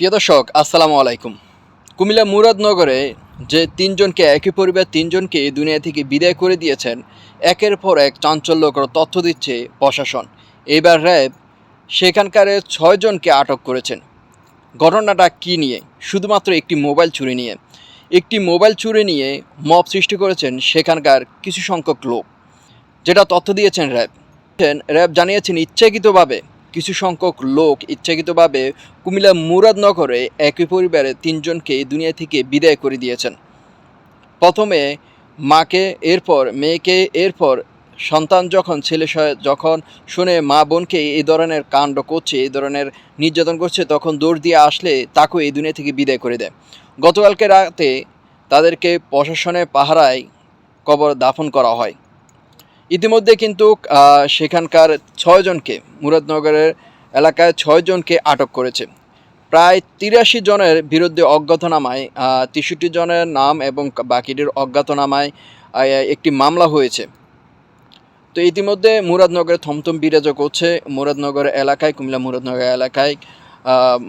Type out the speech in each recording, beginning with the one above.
প্রিয় দর্শক, আসসালামু আলাইকুম। কুমিল্লা মুরাদনগরে যে তিনজনকে, একই পরিবার তিনজনকে দুনিয়া থেকে বিদায় করে দিয়েছেন, একের পর এক চাঞ্চল্যকর তথ্য দিচ্ছে প্রশাসন। এবার র্যাব সেখানকার ছয়জনকে আটক করেছেন। ঘটনাটা কি নিয়ে? শুধুমাত্র একটি মোবাইল চুরি নিয়ে। একটি মোবাইল চুরি নিয়ে মব সৃষ্টি করেছেন সেখানকার কিছু সংখ্যক লোক। যেটা তথ্য দিয়েছেন র্যাব। র্যাব জানিয়েছেন, ইচ্ছাকৃতভাবে কিছু সংখ্যক লোক ইচ্ছাকৃতভাবে কুমিল্লা মুরাদনগরে একই পরিবারের তিনজনকে দুনিয়া থেকে বিদায় করে দিয়েছেন। প্রথমে মাকে, এরপর মেয়েকে, এরপর সন্তান যখন, ছেলে যখন শুনে মা বোনকে এই ধরনের কাণ্ড করছে, এই ধরনের নির্যাতন করছে, তখন দৌড় দিয়ে আসলে তাকেও এই দুনিয়া থেকে বিদায় করে দেয়। গতকালকে রাতে তাদেরকে প্রশাসনের পাহারায় কবর দাফন করা হয়। ইতিমধ্যে কিন্তু সেখানকার ছয়জনকে মুরাদনগরের এলাকায় ছয়জনকে আটক করেছে। প্রায় তিরাশি জনের বিরুদ্ধে অজ্ঞাতনামায় তেষট্টি জনের নাম এবং বাকিটির অজ্ঞাতনামায় একটি মামলা হয়েছে। তো ইতিমধ্যে মুরাদনগরে থমথম বিরাজ করছে। মুরাদনগর এলাকায়, কুমিল্লা মুরাদনগর এলাকায়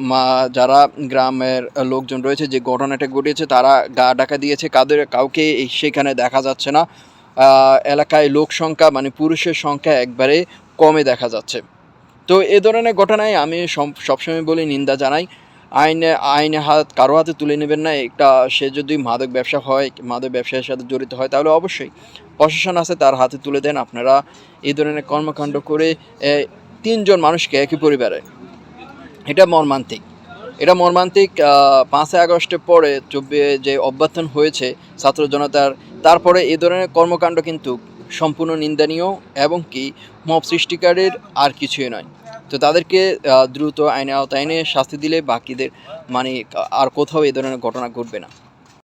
মা, যারা গ্রামের লোকজন রয়েছে, যে ঘটনাটা ঘটেছে, তারা গা ডাকা দিয়েছে। কাদের, কাউকে সেখানে দেখা যাচ্ছে না। এলাকায় লোক সংখ্যা মানে পুরুষের সংখ্যা একবারে কমে দেখা যাচ্ছে। তো এ ধরনের ঘটনায় আমি সবসময় বলি নিন্দা জানাই। আইনে আইনে হাত কারও হাতে তুলে নেবেন না, একটা, সে যদি মাদক ব্যবসা হয়, মাদক ব্যবসার সাথে জড়িত হয়, তাহলে অবশ্যই প্রশাসন আছে, তার হাতে তুলে দেন। আপনারা এই ধরনের কর্মকাণ্ড করে তিনজন মানুষকে একই পরিবারে। এটা মর্মান্তিক। এটা মর্মান্তিক পাঁচই আগস্টের পরে চব্বিশ যে অভ্যর্থন হয়েছে ছাত্র জনতার তারপরে এ ধরনের কর্মকাণ্ড কিন্তু সম্পূর্ণ নিন্দনীয় এবং কি মব সৃষ্টিকারের আর কিছুই নয়। তো তাদেরকে দ্রুত আইনে আওতায় এনে শাস্তি দিলে বাকিদের মানে আর কোথাও এ ধরনের ঘটনা ঘটবে না।